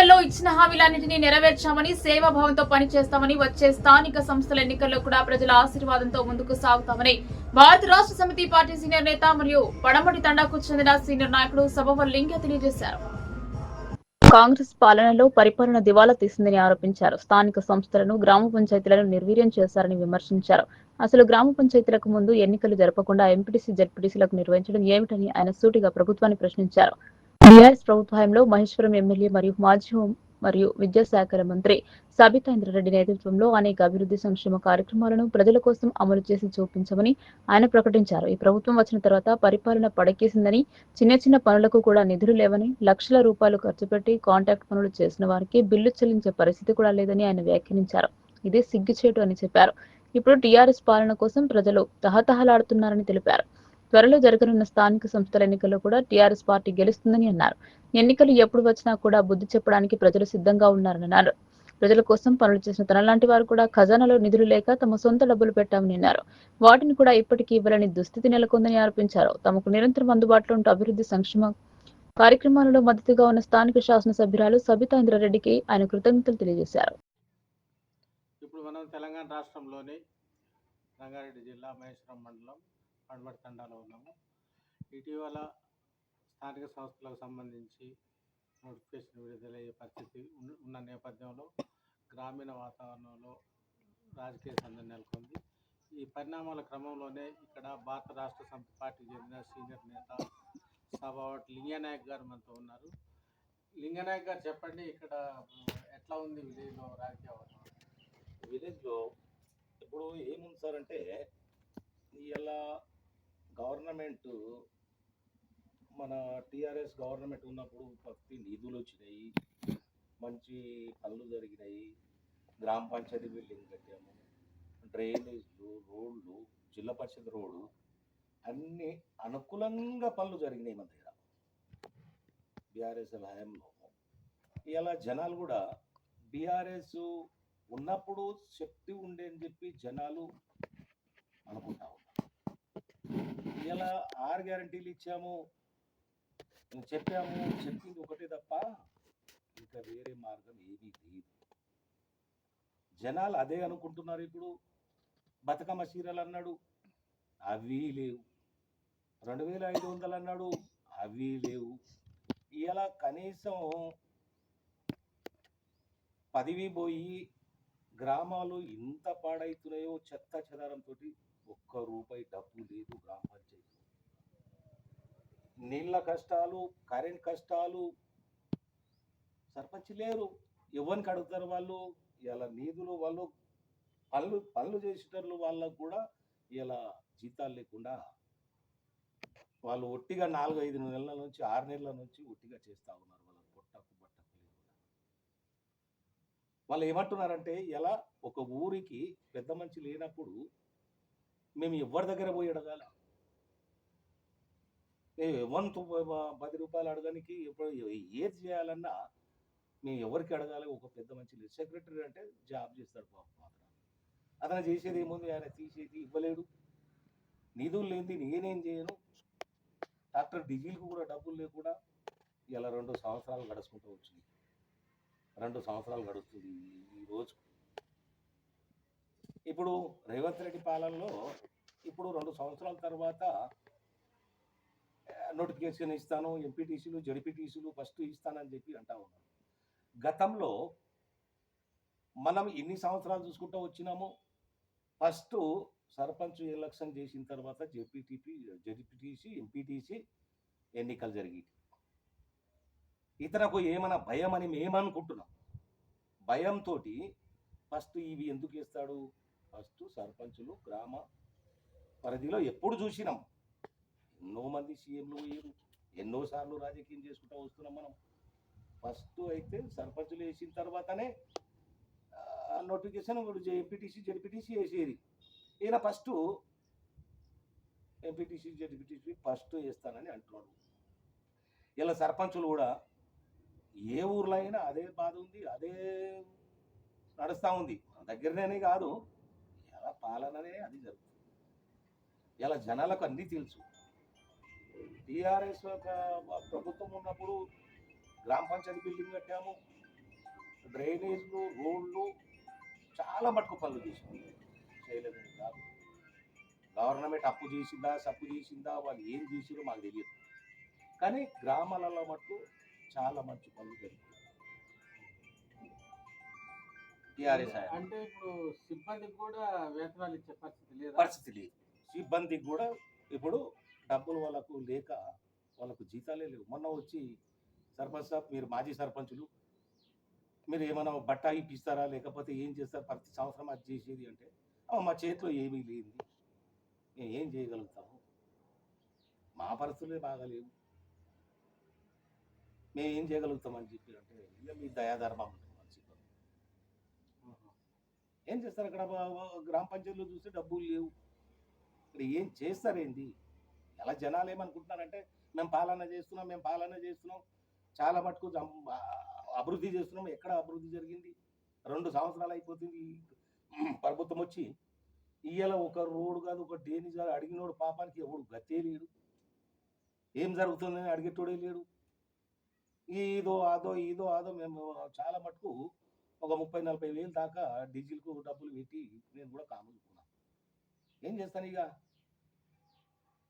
ఎన్నికల్లో ఇచ్చిన హామీలన్నింటినీ నెరవేర్చామని సేవాభావంతో పనిచేస్తామని వచ్చే స్థానిక సంస్థల ఎన్నికల్లో కూడా ప్రజల ఆశీర్వాదంతో ముందుకు సాగుతామని భారత రాష్ట్ర సమితి పార్టీ సీనియర్ నేత మరియు పడమటి తండాకు చెందిన సీనియర్ నాయకుడు సభవల్ లింగ తెలియజేశారు. కాంగ్రెస్ పాలనలో పరిపాలన దివాలా తీసిందని ఆరోపించారు. స్థానిక సంస్థలను గ్రామ పంచాయతీలను నిర్వీర్యం చేశారని విమర్శించారు. అసలు గ్రామ పంచాయతీలకు ముందు ఎన్నికలు జరపకుండా ఎంపీటీసీ జడ్పీటీసీలకు నిర్వహించడం ఏమిటని ఆయన సూటిగా ప్రభుత్వాన్ని ప్రశ్నించారు. బీఆర్ఎస్ ప్రభుత్వంలో మహేశ్వరం ఎమ్మెల్యే మరియు మాజీ హోం మరియు విద్యాశాఖల మంత్రి సబితా ఇంద్రారెడ్డి నేతృత్వంలో అనేక అభివృద్ధి సంక్షేమ కార్యక్రమాలను ప్రజల కోసం అమలు చేసి చూపించమని ఆయన ప్రకటించారు. ఈ ప్రభుత్వం వచ్చిన తర్వాత పరిపాలన పడకేసిందని చిన్న చిన్న పనులకు కూడా నిధులు లేవని లక్షల రూపాయలు ఖర్చు పెట్టి కాంట్రాక్ట్ పనులు చేసిన వారికి బిల్లు చెల్లించే పరిస్థితి కూడా లేదని ఆయన వ్యాఖ్యానించారు. ఇదే సిగ్గుచేటు అని చెప్పారు. ఇప్పుడు టీఆర్ఎస్ పాలన కోసం ప్రజలు తహతహలాడుతున్నారని తెలిపారు. త్వరలో జరగనున్న స్థానిక సంస్థల ఎన్నికల్లో కూడా టీఆర్ఎస్ పార్టీ గెలుస్తుందని అన్నారు. ఎన్నికలు ఎప్పుడు వచ్చినా కూడా బుద్ధి చెప్పడానికి ప్రజలు సిద్ధంగా ఉన్నారని అన్నారు ప్రజల కోసం పనులు చేసిన తనలాంటి వారు కూడా ఖజానాలో నిధులు లేక తమ సొంత డబ్బులు పెట్టామని అన్నారు. వాటిని కూడా ఇప్పటికీ ఇవ్వాలని దుస్థితి నెలకొందని ఆరోపించారు. తమకు నిరంతరం అందుబాటులో ఉంటూ అభివృద్ధి సంక్షేమ కార్యక్రమాలలో మద్దతుగా ఉన్న స్థానిక శాసనసభ్యురాలు సబితా ఇంద్రారెడ్డికి ఆయన కృతజ్ఞతలు తెలియజేశారు. ఇప్పుడు మనం తెలంగాణ రాష్ట్రంలోని రంగారెడ్డి జిల్లా మహేశ్వరం మండలం పడమటి తండాలో ఉన్నాము. ఇటీవల స్థానిక సంస్థలకు సంబంధించి నోటిఫికేషన్ విడుదలయ్యే పరిస్థితి ఉన్న- నేపథ్యంలో గ్రామీణ వాతావరణంలో రాజకీయ సందడి నెలకొంది. ఈ పరిణామాల క్రమంలోనే ఇక్కడ భారత రాష్ట్ర సమితి పార్టీకి చెందిన సీనియర్ నేత సభావట్ లింగనాయక్ గారు మనతో ఉన్నారు. లింగనాయక్ గారు చెప్పండి ఇక్కడ ఎట్లా ఉంది విలేజ్లో రాజకీయ వాతావరణం? విలేజ్లో ఇప్పుడు ఏముంది సార్ అంటే ఇలా గవర్నమెంట్ మన టీఆర్ఎస్ గవర్నమెంట్ ఉన్నప్పుడు ప్రతి నిధులు వచ్చినాయి మంచి పనులు జరిగినాయి గ్రామ పంచాయతీ బిల్డింగ్ కట్టాము డ్రైనేజ్లు రోడ్లు జిల్లా పరిషత్ రోడ్డు అన్ని అనుకూలంగా పనులు జరిగినాయి మన దగ్గర. బీఆర్ఎస్ హయాంలో. ఇలా జనాలు కూడా బీఆర్ఎస్ ఉన్నప్పుడు శక్తి ఉండే అని చెప్పి జనాలు అనుకుంటా ఉన్నారు. ఇలా ఆరు గ్యారంటీలు ఇచ్చాము? చెప్పాము చెప్పింది ఒకటే తప్ప ఇంకా వేరే మార్గం ఏమీ లేదు. జనాలు అదే అనుకుంటున్నారు ఇప్పుడు. బతుకమ్మ చీరలు అన్నాడు అవి లేవు. రెండు వేల ఐదు వందలు అన్నాడు అవి లేవు. ఇలా కనీసం పదివి పోయి గ్రామాలు ఇంత పాడైతున్నాయో చెత్త చెదారంతో ఒక్క రూపాయి డబ్బు లేదు గ్రామ పంచాయతీ. నీళ్ళ కష్టాలు కరెంట్ కష్టాలు సర్పంచ్ లేరు. ఎవరికి అడుగుతారు వాళ్ళు? ఇలా నిధులు వాళ్ళు పనులు పనులు చేసేటట్లు వాళ్ళకు కూడా ఇలా జీతాలు లేకుండా వాళ్ళు ఒట్టిగా నాలుగు ఐదు నెలల నుంచి ఆరు నెలల నుంచి ఒట్టిగా చేస్తా ఉన్నారు. వాళ్ళ పొట్టకు బట్టకు లేకుండా వాళ్ళు ఏమంటున్నారంటే ఎలా ఒక ఊరికి పెద్ద మంచి లేనప్పుడు మేము ఎవరి దగ్గర పోయి అడగాలి? వన్ పది రూపాయలు అడగడానికి ఎప్పుడు ఏది చేయాలన్నా మేము ఎవరికి అడగాలి? ఒక పెద్ద మంచి లేదు. సెక్రటరీ అంటే జాబ్ చేస్తాడు బాబు మాత్రం అతను చేసేది ఏముంది? ఆయన తీసేది ఇవ్వలేడు. నిధులు లేనిది నేనేం చేయను. డాక్టర్ డీజిల్కి కూడా డబ్బులు లేకుండా ఇలా రెండు సంవత్సరాలు గడుచుకుంటూ వచ్చింది. రెండు సంవత్సరాలు గడుస్తుంది ఈ- ఈ రోజు. ఇప్పుడు రేవంత్ రెడ్డి పాలనలో ఇప్పుడు రెండు సంవత్సరాల తర్వాత నోటిఫికేషన్ ఇస్తాను ఎంపీటీసీలు జడిపిటీసీలు ఫస్ట్ ఇస్తానని చెప్పి అంటా ఉన్నారు. గతంలో మనం ఎన్ని సంవత్సరాలు చూసుకుంటూ వచ్చినాము ఫస్ట్ సర్పంచ్ ఎలక్షన్ చేసిన తర్వాత జెపిటిపి జడిపిటీసీ ఎంపీటీసీ ఎన్నికలు జరిగి ఇతరకు ఏమైనా భయం అని మేమనుకుంటున్నాం. భయంతో ఫస్ట్ ఇవి ఎందుకు ఇస్తాడు ఫస్ట్ సర్పంచులు గ్రామ పరిధిలో ఎప్పుడు చూసినాం. ఎన్నో మంది సీఎంలు పోయారు ఎన్నోసార్లు రాజకీయం చేసుకుంటూ వస్తున్నాం మనం. ఫస్ట్ అయితే సర్పంచులు వేసిన తర్వాతనే నోటిఫికేషన్ ఎంపీటీసీ జడ్పీటీసీ వేసేది. ఈయన ఫస్ట్ ఎంపీటీసీ జడ్పీటీసీ ఫస్ట్ వేస్తానని అంటున్నాడు. ఇలా సర్పంచులు కూడా ఏ ఊర్లో అయినా అదే బాధ ఉంది అదే నడుస్తూ ఉంది. మన దగ్గరనే కాదు ఎలా పాలననే అది జరుగుతుంది ఇలా జనాలకు అన్నీ తెలుసు. టీఆర్ఎస్ ఒక ప్రభుత్వం ఉన్నప్పుడు గ్రామ పంచాయతీ బిల్డింగ్ కట్టాము. డ్రైనేజ్లు రోడ్లు చాలా మటుకు పనులు చేసాము చేయలేదని కాదు. గవర్నమెంట్ అప్పు చేసిందా సప్పు చేసిందా వాళ్ళు ఏం చేసిరో మాకు తెలియదు. కానీ గ్రామాలలో మటుకు చాలా మంచి పనులు జరిగాయి. టీఆర్ఎస్ అంటే ఇప్పుడు సిబ్బందికి కూడా వేతనాలు ఇచ్చే పరిస్థితి లేదా? పరిస్థితి లేదు. సిబ్బందికి కూడా ఇప్పుడు డబ్బులు వాళ్ళకు లేక వాళ్ళకు జీతాలే లేవు. మొన్న వచ్చి సర్పంచ్ సాబ్ మీరు మాజీ సర్పంచులు మీరు ఏమైనా బట్ట ఇప్పిస్తారా? లేకపోతే ఏం చేస్తారు? ప్రతి సంవత్సరం అది చేసేది అంటే మా చేతిలో ఏమీ లేదు మేము ఏం చేయగలుగుతాము? మా పరిస్థితులే బాగాలేవు. మేము ఏం చేయగలుగుతామని చెప్పి అంటే ఇక మీ దయాధర్మం ఉంటుంది ఏం చేస్తారు అక్కడ? బా- గ్రామ పంచాయతీలో చూస్తే డబ్బులు లేవు. ఇక్కడ ఏం చేస్తారేంది? ఎలా జనాలు ఏమనుకుంటున్నారంటే మేము పాలన చేస్తున్నాం మేము పాలన చేస్తున్నాం. చాలా మటుకు జం- అభివృద్ధి చేస్తున్నాం. ఎక్కడ అభివృద్ధి జరిగింది? రెండు సంవత్సరాలు అయిపోతుంది. ప్రభుత్వం వచ్చి ఇయ్యాల ఒక రోడ్డు కాదు ఒక డేని కాదు అడిగినోడు పాపానికి ఎవడు గతే లేడు. ఏం జరుగుతుందని అడిగేటోడే లేడు. ఈదో అదో ఈదో అదో మేము చాలా మటుకు ఒక ముప్పై నలభై వేలు దాకా డీజిల్కు డబ్బులు పెట్టి నేను కూడా కాముకున్నా ఏం చేస్తాను ఇక?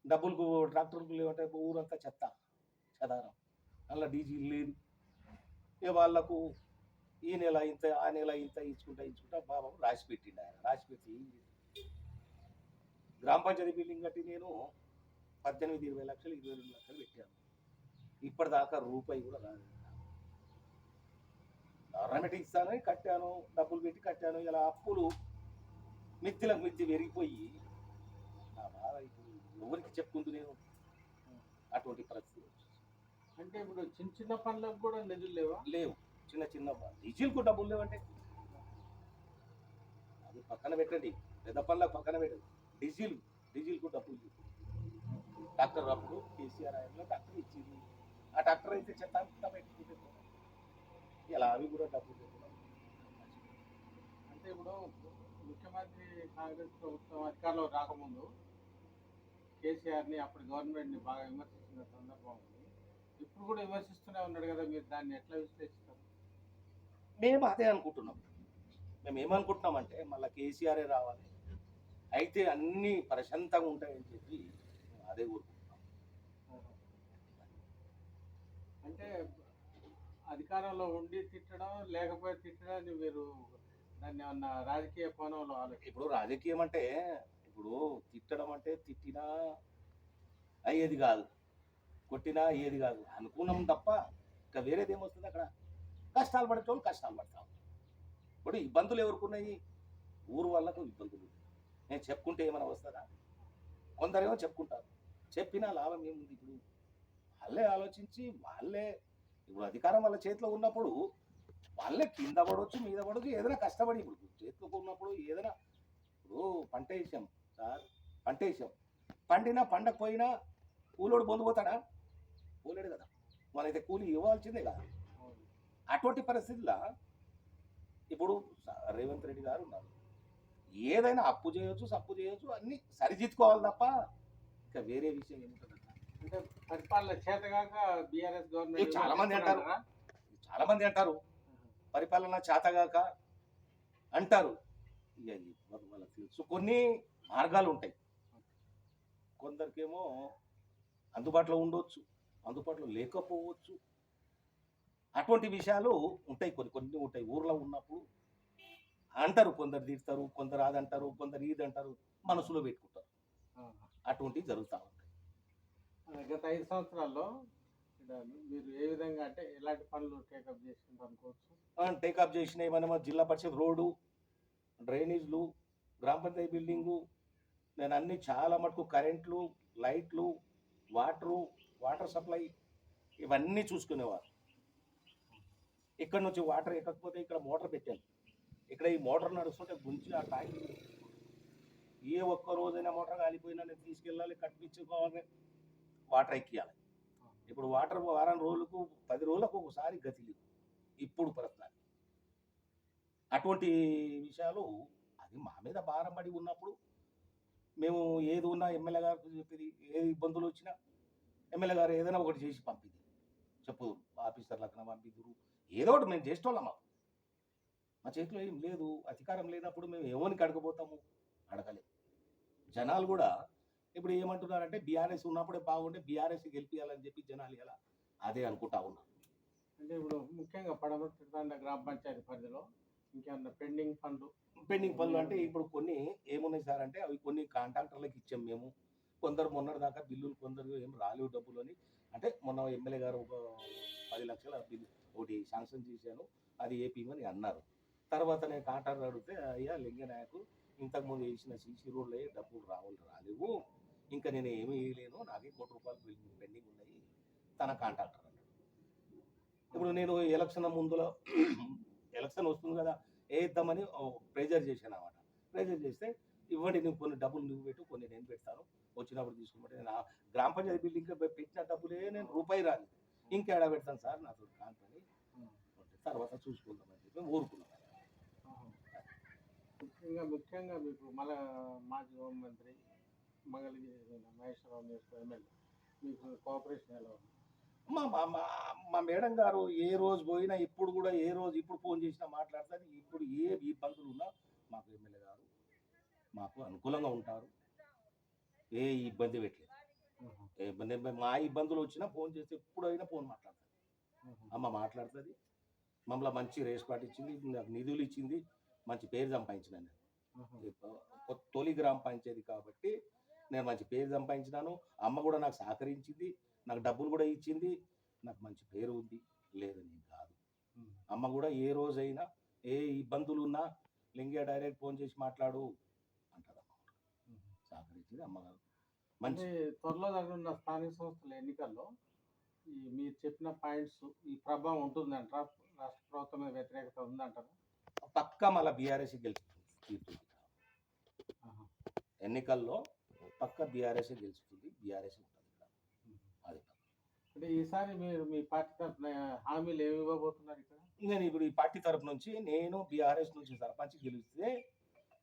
డబ్బులకు ట్రాక్టర్లకు లేవంటే ఊరంతా చెత్త చెదారం. అలా డీజిల్ లేదు ఇక వాళ్ళకు ఈ నెల ఇంత ఆ నెల ఇంత ఇచ్చుకుంటా ఇచ్చుకుంటా బాబా రాసి పెట్టిండు ఆయన. రాసి పెట్టి గ్రామ పంచాయతీ బిల్డింగ్ కట్టి నేను పద్దెనిమిది ఇరవై లక్షలు ఇరవై రెండు లక్షలు పెట్టాను. ఇప్పటిదాకా రూపాయి కూడా రాలేదు. గవర్నమెంట్ ఇస్తానని కట్టాను డబ్బులు పెట్టి కట్టాను. ఇలా అప్పులు మిత్తిలకు మిత్తి పెరిగిపోయి నా బాధ అయిపోయింది. ఎవరికి చెప్పుకుంటూ నేను అటువంటి పరిస్థితి. అంటే ఇప్పుడు చిన్న చిన్న పనులకు కూడా నిధులు లేవా? లేవు. చిన్న చిన్న డీజిల్కు డబ్బులు లేవంటే? అది పక్కన పెట్టండి. పెద్ద పనులకు పక్కన పెట్టండి. డీజిల్ డీజిల్కు డబ్బులు లేవు. డాక్టర్ అప్పుడు కేసీఆర్ ఆయనలో డాక్టర్ ఇచ్చింది. ఆ డాక్టర్ అయితే చెత్త పెట్టుకుంటే ఇలా అవి కూడా డబ్బులు లేకుండా అంటే ఇప్పుడు ముఖ్యమంత్రి కాంగ్రెస్ ప్రభుత్వం అధికారంలో రాకముందు కేసీఆర్ని అప్పుడు గవర్నమెంట్ని బాగా విమర్శించిన సందర్భం ఉంది. ఇప్పుడు కూడా విమర్శిస్తూనే ఉన్నాడు కదా మీరు దాన్ని ఎట్లా విశ్లేషిస్తారు? మేము అదే అనుకుంటున్నాం. మేము ఏమనుకుంటున్నామంటే మళ్ళీ కేసీఆరే రావాలి. అయితే అన్నీ ప్రశాంతంగా ఉంటాయని చెప్పి అదే కోరుకుంటున్నాం. అంటే అధికారంలో ఉండి తిట్టడం లేకపోతే తిట్టడాన్ని మీరు దాన్ని ఏమన్నా రాజకీయ కోణంలో ఆలోచి ఇప్పుడు రాజకీయం అంటే ఇప్పుడు తిట్టడం అంటే తిట్టినా అయ్యేది కాదు కొట్టినా అయ్యేది కాదు. అనుకున్నాం తప్ప ఇంకా వేరేది ఏమొస్తుంది అక్కడ? కష్టాలు పడేటోళ్ళు కష్టాలు పడతాం. ఇప్పుడు ఇబ్బందులు ఎవరుకున్నాయి? ఊరు వాళ్ళకు ఇబ్బందులు నేను చెప్పుకుంటే ఏమైనా వస్తుందా? కొందరేమో చెప్పుకుంటారు. చెప్పినా లాభం ఏముంది ఇప్పుడు? వాళ్ళే ఆలోచించి వాళ్ళే ఇప్పుడు అధికారం వాళ్ళ చేతిలో ఉన్నప్పుడు వాళ్ళే కింద పడవచ్చు మీద పడవచ్చు ఏదైనా కష్టపడి ఇప్పుడు చేతిలో ఉన్నప్పుడు ఏదైనా ఇప్పుడు పంట వేసాం. సార్. పంట వేసాం పండినా పండకపోయినా కూలోడు పొందిపోతాడా పోలేడు కదా. మనైతే కూలి ఇవ్వాల్సిందే కదా. అటువంటి పరిస్థితుల్లో ఇప్పుడు రేవంత్ రెడ్డి గారు ఉన్నారు. ఏదైనా అప్పు చేయొచ్చు సప్పు చేయొచ్చు అన్ని సరిదిద్దుకోవాలి తప్ప ఇంకా వేరే విషయం ఏముంటుంది అంటే పరిపాలన చేతగాక బీఆర్ఎస్ గవర్నమెంట్ చాలా మంది అంటారు. చాలా మంది అంటారు. పరిపాలన చేతగాక అంటారు. ఇక వాళ్ళ- వాళ్ళకి తెలుసు. కొన్ని మార్గాలు ఉంటాయి. కొందరికేమో అందుబాటులో ఉండొచ్చు అందుబాటులో లేకపోవచ్చు. అటువంటి విషయాలు ఉంటాయి కొన్ని కొన్ని ఉంటాయి. ఊర్లో ఉన్నప్పుడు అంటారు కొందరు తీస్తారు కొందరు అది అంటారు కొందరు ఇది అంటారు మనసులో పెట్టుకుంటారు. అటువంటివి జరుగుతూ ఉంటాయి. గత ఐదు సంవత్సరాల్లో మీరు ఏ విధంగా అంటే ఎలాంటి పనులు టేకప్ చేసుకుంటారు అనుకోవచ్చు? టేకప్ చేసిన ఏమైనా జిల్లా పరిషత్ రోడ్డు డ్రైనేజ్లు గ్రామ పంచాయతీ బిల్డింగు నేను అన్ని చాలా మటుకు కరెంట్లు లైట్లు వాటరు వాటర్ సప్లై ఇవన్నీ చూసుకునేవారు. ఇక్కడ నుంచి వాటర్ ఎక్కకపోతే ఇక్కడ మోటార్ పెట్టాను. ఇక్కడ ఈ మోటార్ నడుస్తుంటే గుంచి ఆ ట్యాంక్ ఏ ఒక్క రోజైనా మోటార్ కాలిపోయినా నేను తీసుకెళ్ళాలి కట్టించుకోవాలి వాటర్ ఎక్కియాలి. ఇప్పుడు వాటర్ వారం రోజులకు పది రోజులకు ఒకసారి గతి లేదు. ఇప్పుడు ప్రస్తుతానికి. అటువంటి విషయాలు అది మా మీద భారం పడి ఉన్నప్పుడు మేము ఏది ఉన్నా ఎమ్మెల్యే గారికి చెప్పేది ఏ ఇబ్బందులు వచ్చినా ఎమ్మెల్యే గారు ఏదైనా ఒకటి చేసి పంపింది చెప్పు ఆఫీసర్లకు పంపిదురు ఏదో ఒకటి మేము చేసేటోళ్ళం మా చేతిలో ఏం లేదు అధికారం లేనప్పుడు మేము ఎవరికి అడగబోతాము? అడగలే. జనాలు కూడా ఇప్పుడు ఏమంటున్నారంటే బీఆర్ఎస్ ఉన్నప్పుడే బాగుంటే బీఆర్ఎస్ గెలిపించాలని చెప్పి జనాలు ఎలా అదే అనుకుంటా ఉన్నారు. అంటే ఇప్పుడు ముఖ్యంగా పడమటి గ్రామ పంచాయతీ పరిధిలో ఇంకేమన్నా పెండింగ్ ఫండ్లు? పెండింగ్ పనులు అంటే ఇప్పుడు కొన్ని ఏమున్నాయి సార్ అంటే అవి కొన్ని కాంట్రాక్టర్లకు ఇచ్చాం మేము. కొందరు మొన్నటి దాకా బిల్లులు కొందరు ఏం రాలేవు డబ్బులు అని. అంటే మొన్న ఎమ్మెల్యే గారు ఒక పది లక్షల బిల్లు ఒకటి శాంక్షన్ చేశాను. అది ఏపీమని అన్నారు. తర్వాత నేను కాంట్రాక్టర్ అడిగితే అయ్యా లింగనాయకు ఇంతకుముందు వేసిన సీసీ రోడ్లే డబ్బులు రావాలి రాలేవు. ఇంకా నేను ఏమీ వేయలేను నాకే కోటి రూపాయలు బిల్లు పెండింగ్ ఉన్నాయి. తన కాంట్రాక్టర్ అన్నాడు. ఇప్పుడు నేను ఎలక్షన్ ముందులో ఎలక్షన్ వస్తుంది కదా వేద్దామని ప్రెజర్ చేశాను అనమాట ప్రెజర్ చేస్తే ఇవ్వండి నువ్వు కొన్ని డబ్బులు నువ్వు పెట్టు కొన్ని నేను పెడతాను. వచ్చినప్పుడు తీసుకుంటే నేను గ్రామ పంచాయతీ బిల్డింగ్ పెట్టిన డబ్బులే నేను రూపాయి రాదు ఇంకేడా పెడతాను సార్? నాతో కాని పని తర్వాత చూసుకుందామని చెప్పి ఊరుకున్నాను. ముఖ్యంగా ముఖ్యంగా మీకు మన మాజీ హోంమంత్రి మంగళగిరి మహేశ్వరరావు ఎమ్మెల్యే మీకు కోఆపరేషన్ ఎలా ఉంది? మా మా మా- మా మేడం గారు ఏ రోజు పోయినా ఇప్పుడు కూడా ఏ రోజు ఇప్పుడు ఫోన్ చేసినా మాట్లాడుతుంది ఇప్పుడు ఏ ఇబ్బందులు ఉన్నా మాకు ఎమ్మెల్యే గారు మాకు అనుకూలంగా ఉంటారు. ఏ ఇబ్బంది పెట్టలేదు. ఏ ఇబ్బంది మా ఇబ్బందులు వచ్చినా ఫోన్ చేస్తే ఎప్పుడైనా ఫోన్ మాట్లాడుతుంది అమ్మ మాట్లాడుతుంది. మమ్మల్ని మంచి రేస్ పాట ఇచ్చింది నాకు నిధులు ఇచ్చింది మంచి పేరు సంపాదించిన నేను తొలి గ్రామ పంచాయతీ కాబట్టి నేను మంచి పేరు సంపాదించినాను. అమ్మ కూడా నాకు సహకరించింది. నాకు డబ్బులు కూడా ఇచ్చింది నాకు మంచి పేరు ఉంది లేదని కాదు. అమ్మ కూడా ఏ రోజైనా ఏ ఇబ్బందులు ఉన్నా లింగే డైరెక్ట్ ఫోన్ చేసి మాట్లాడు అంటారు అమ్మ సహకరించింది అమ్మగారు మంచి త్వరలో జరగనున్న స్థానిక సంస్థల ఎన్నికల్లో ఈ మీరు చెప్పిన పాయింట్స్ ఈ ప్రభావం ఉంటుందంటారా రాష్ట్ర ప్రభుత్వం మీద వ్యతిరేకత ఉందంటారా? పక్క మళ్ళీ బీఆర్ఎస్ గెలుస్తుంది ఎన్నికల్లో పక్క బీఆర్ఎస్ గెలుస్తుంది బీఆర్ఎస్ అంటే ఈసారి మీరు మీ పార్టీ తరఫున హామీలు ఏమి ఇవ్వబోతున్నారు ఇక్కడ? నేను ఇప్పుడు ఈ పార్టీ తరపు నుంచి నేను బీఆర్ఎస్ నుంచి సర్పంచ్ గెలిస్తే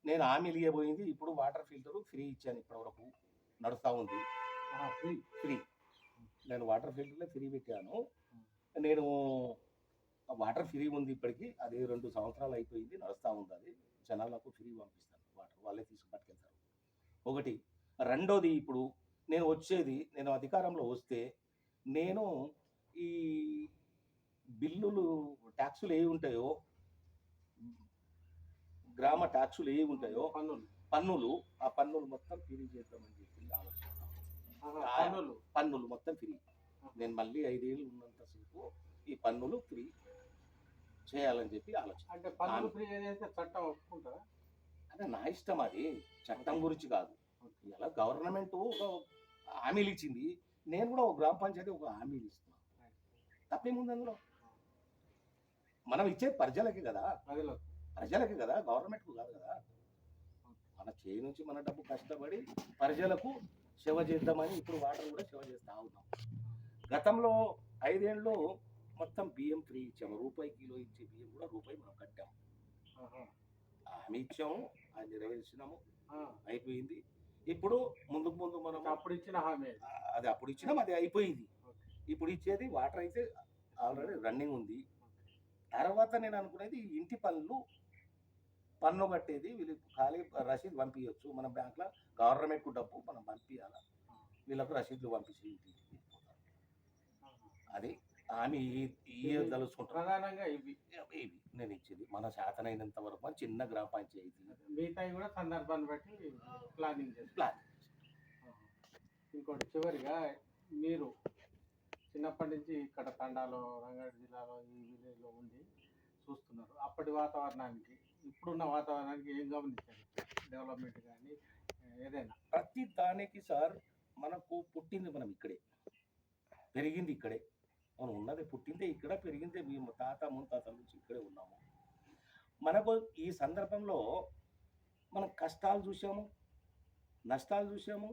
నేను హామీలు ఇవ్వబోయింది ఇప్పుడు వాటర్ ఫిల్టర్ ఫ్రీ ఇచ్చాను ఇప్పటి వరకు నడుస్తూ ఉంది. ఫ్రీ? ఫ్రీ. నేను వాటర్ ఫిల్టర్లో ఫ్రీ పెట్టాను. నేను వాటర్ ఫ్రీ ఉంది ఇప్పటికి. అది రెండు సంవత్సరాలు అయిపోయింది నడుస్తూ ఉంది అది. జనాలకు ఫ్రీ పంపిస్తాను. వాటర్ వాళ్ళే తీసుకు పట్టుకెళ్తారు. ఒకటి. రెండోది ఇప్పుడు నేను వచ్చేది నేను అధికారంలో వస్తే నేను ఈ బిల్లులు ట్యాక్సులు ఏవి ఉంటాయో గ్రామ ట్యాక్సులు ఏవి ఉంటాయో పన్నులు. పన్నులు ఆ పన్నులు మొత్తం ఫ్రీ చేద్దామని చెప్పి ఆలోచిస్తాను ఆహా, ఆ- పన్నులు. మొత్తం ఫ్రీ నేను మళ్ళీ ఐదేళ్ళు ఉన్నంతసేపు ఈ పన్నులు ఫ్రీ చేయాలని చెప్పి ఆలోచన అంటే పన్నులు ఫ్రీ చేస్తే చట్టం ఒప్పుకుంటారా? అదే నా ఇష్టం అది. చట్టం గురించి కాదు. ఇలా గవర్నమెంట్ హామీలు ఇచ్చింది. నేను కూడా ఒక గ్రామ పంచాయతీ ఒక హామీలు ఇస్తున్నాను తప్పేముంది అందులో? మనం ఇచ్చేది ప్రజలకి కదా. ప్రజలకు. కదా గవర్నమెంట్కు కాదు కదా. మన చేయి నుంచి మన డబ్బు కష్టపడి ప్రజలకు సేవ చేద్దామని ఇప్పుడు వాటర్ కూడా సేవ చేస్తా ఉన్నాం. గతంలో ఐదేళ్ళు మొత్తం బియ్యం ఫ్రీ ఇచ్చాము. రూపాయి కిలో ఇచ్చే బియ్యం కూడా రూపాయి మనం కట్టాము. హామీ ఇచ్చాము అది నెరవేర్చినాము. అయిపోయింది. ఇప్పుడు ముందుకు ముందు మనం అప్పుడు ఇచ్చిన హామీ అది. అప్పుడు ఇచ్చినాం అది అయిపోయింది. ఇప్పుడు ఇచ్చేది వాటర్ అయితే ఆల్రెడీ రన్నింగ్ ఉంది. తర్వాత నేను అనుకునేది ఇంటి పనులు పన్ను కట్టేది వీళ్ళకి ఖాళీ రసీదు పంపించవచ్చు మన బ్యాంక్లో గవర్నమెంట్కు డబ్బు మనం పంపించాలి వీళ్ళకు రసీదులు పంపించి ఇంటికి. అది ఆమె ఈ తలుచుకుంటారు ప్రధానంగా ఇవి. ఇవి నేను ఇచ్చేది. మన శాతనైనంత వరకు మన చిన్న గ్రామ పంచాయతీ. మిగతాయి కూడా సందర్భాన్ని బట్టి ప్లానింగ్ చేస్తారు ప్లాన్. ఇంకోటి చివరిగా మీరు చిన్నప్పటి నుంచి ఇక్కడ తండాలో రంగారెడ్డి జిల్లాలో ఈ విలేజ్లో ఉండి చూస్తున్నారు. అప్పటి వాతావరణానికి ఇప్పుడున్న వాతావరణానికి ఏం గమనించారు? డెవలప్మెంట్ కానీ ఏదైనా? ప్రతి దానికి సార్ మనకు పుట్టింది మనం ఇక్కడే. పెరిగింది ఇక్కడే. మనం ఉన్నది పుట్టిందే ఇక్కడ పెరిగిందే మేము తాత ముత్తాతల నుంచి ఇక్కడే ఉన్నాము. మనకు ఈ సందర్భంలో మనం కష్టాలు చూసాము నష్టాలు చూసాము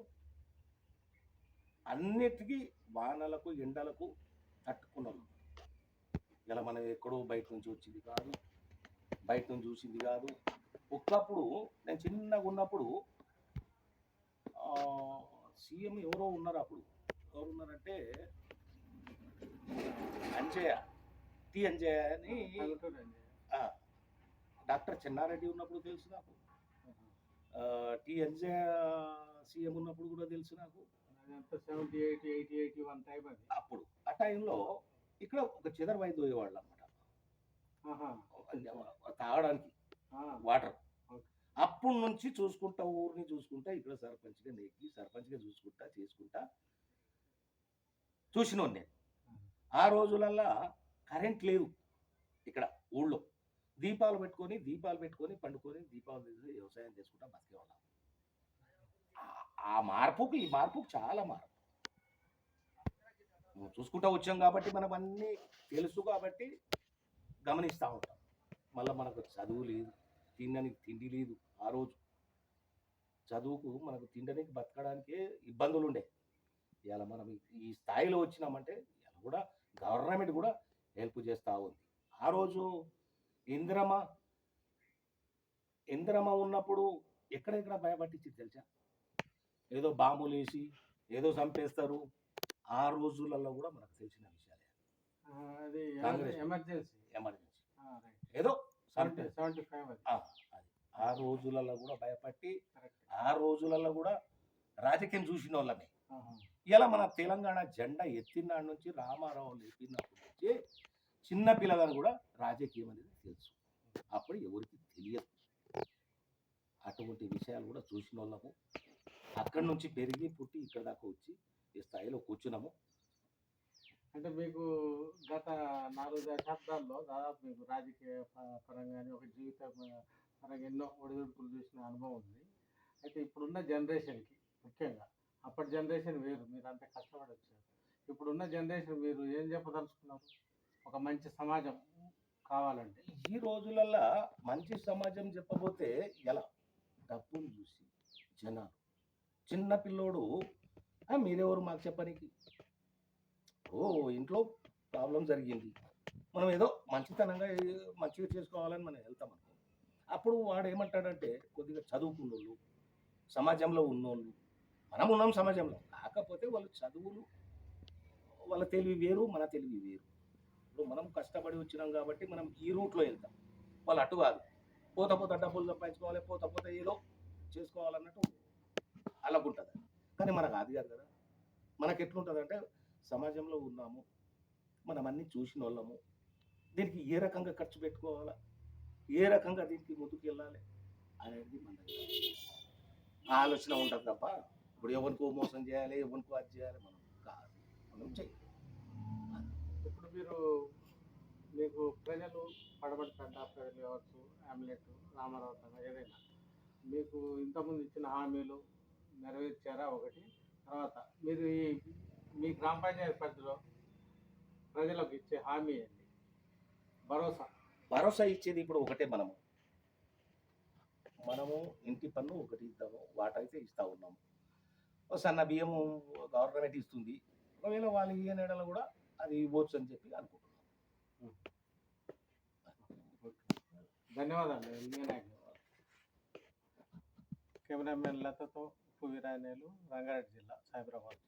అన్నిటికీ వానలకు ఎండలకు తట్టుకున్నాము ఇలా మనం ఎక్కడో బయట నుంచి వచ్చింది కాదు బయట నుంచి చూసింది కాదు. ఒకప్పుడు నేను చిన్నగా ఉన్నప్పుడు సీఎం ఎవరో ఉన్నారు అప్పుడు. ఎవరు ఉన్నారంటే అంజయ్య. టి అంజయ్య అని డాక్టర్ చెన్నారెడ్డి ఉన్నప్పుడు తెలుసు నాకు. టి అంజయ్య సీఎం ఉన్నప్పుడు కూడా తెలుసు నాకు. అప్పుడు ఆ టైంలో ఇక్కడ ఒక చెదర్ వైద్య పోయేవాళ్ళు అనమాట. తాగడానికి వాటర్. ఓకే. అప్పటి నుంచి చూసుకుంటా ఊరిని చూసుకుంటా ఇక్కడ సర్పంచ్గా నెక్కి సర్పంచ్గా చూసుకుంటా చేసుకుంటా చూసినోడు నేను ఆ రోజులల్లా కరెంట్ లేదు ఇక్కడ ఊళ్ళో. దీపాలు పెట్టుకొని దీపాలు పెట్టుకొని పండుకొని దీపాలు వ్యవసాయం చేసుకుంటా బతికేవాళ్ళం ఆ- ఆ మార్పుకు ఈ మార్పుకు చాలా మార్పు. నువ్వు చూసుకుంటా వచ్చాం కాబట్టి మనం అన్నీ తెలుసు కాబట్టి గమనిస్తూ ఉంటాం. మళ్ళీ మనకు చదువు లేదు తినడానికి తిండి లేదు ఆ రోజు. చదువుకు మనకు తినడానికి బతకడానికే ఇబ్బందులు ఉండే ఇవాళ మనం ఈ- ఈ స్థాయిలో వచ్చినామంటే ఇవాళ కూడా గవర్నమెంట్ కూడా హెల్ప్ చేస్తూ ఉంది. ఆ రోజు ఇందిరమ్మ ఇందిరమ్మ ఉన్నప్పుడు ఎక్కడెక్కడ భయపట్టించింది తెలుసా? ఏదో బాంబులు వేసి ఏదో చంపేస్తారు. ఆ రోజులలో కూడా మనకు తెలిసిన విషయాలే కాంగ్రెస్. ఎమర్జెన్సీ. ఎమర్జెన్సీ. ఏదో అది. ఆ, రోజులలో కూడా భయపట్టి ఆ రోజులలో కూడా రాజకీయం చూసిన వాళ్ళమే. ఇలా మన తెలంగాణ జెండా ఎత్తినాడు నుంచి రామారావు లేపినప్పటి నుంచి చిన్న పిల్లగారు కూడా రాజకీయం అనేది తెలుసు. అప్పుడు ఎవరికి తెలియదు. అటువంటి విషయాలు కూడా చూసిన వాళ్ళము. అక్కడి నుంచి పెరిగి పుట్టి ఇక్కడ దాకా వచ్చి ఈ స్థాయిలో కూర్చున్నాము. అంటే మీకు గత నాలుగు దశాబ్దాల్లో దాదాపు మీకు రాజకీయ ప- పరంగానే ఒక జీవిత పరంగా ఎన్నో ఒడిదుడుకులు చూసిన అనుభవం ఉంది. అయితే ఇప్పుడున్న జనరేషన్కి ముఖ్యంగా అప్పటి జనరేషన్ వేరు మీరు అంత కష్టపడి వచ్చారు ఇప్పుడున్న జనరేషన్ మీరు ఏం చెప్పదలుచుకున్నారు? ఒక మంచి సమాజం కావాలంటే. ఈ రోజులల్లో మంచి సమాజం చెప్పబోతే ఎలా? డబ్బును చూసి జనాలు. చిన్న పిల్లోడు మీరెవరు మాకు చెప్పనికి? ఓ ఇంట్లో ప్రాబ్లం జరిగింది. మనం ఏదో మంచితనంగా మంచిగా చేసుకోవాలని మనం వెళ్తాం అనుకో అప్పుడు వాడు ఏమంటాడంటే కొద్దిగా చదువుకున్నోళ్ళు సమాజంలో ఉన్నోళ్ళు మనం ఉన్నాం సమాజంలో. కాకపోతే వాళ్ళు చదువులు వాళ్ళ తెలివి వేరు మన తెలివి వేరు. ఇప్పుడు మనం కష్టపడి వచ్చినాం కాబట్టి మనం ఈ రూట్లో వెళ్తాం. వాళ్ళు అటు కాదు. పోత పోత డబ్బులు సంపాదించుకోవాలి పోత పోత ఏదో చేసుకోవాలన్నట్టు అలాగుంటుంది. కానీ మనకు అది కాదు కదా. మనకు ఎట్లుంటుంది అంటే సమాజంలో ఉన్నాము మనం అన్ని చూసిన వాళ్ళము దీనికి ఏ రకంగా ఖర్చు పెట్టుకోవాలా? ఏ రకంగా దీనికి ముందుకు వెళ్ళాలి అనేది మన ఆలోచన ఉంటుంది తప్ప ఇప్పుడు ఎవరికో మోసం చేయాలి ఎవరికో అది చేయాలి మనం కాదు. మనం చెయ్యాలి ఇప్పుడు మీరు మీకు ప్రజలు పడబడి తండ ప్రజలు కావచ్చు ఆమ్లెట్ రామారావు ఏదైనా. మీకు ఇంతకుముందు ఇచ్చిన హామీలు నెరవేర్చారా ఒకటి? తర్వాత మీరు ఈ మీ గ్రామ పంచాయతీ పరిధిలో ప్రజలకు ఇచ్చే హామీ ఏంటి? భరోసా. భరోసా ఇచ్చేది ఇప్పుడు ఒకటే మనము. మనము ఇంటి పన్ను ఒకటి ఇద్దాము వాటైతే ఇస్తా ఉన్నాము. సన్న బియ్యము గవర్నమెంట్ ఇస్తుంది. ఒకవేళ వాళ్ళు ఇయ్య నెడలు కూడా అది ఇవ్వచ్చు అని చెప్పి అనుకుంటున్నాం. ధన్యవాదాలు కెమెరామెన్ లతతో ఉప్పు వీరాయనేలు రంగారెడ్డి జిల్లా సైబరాబాద్.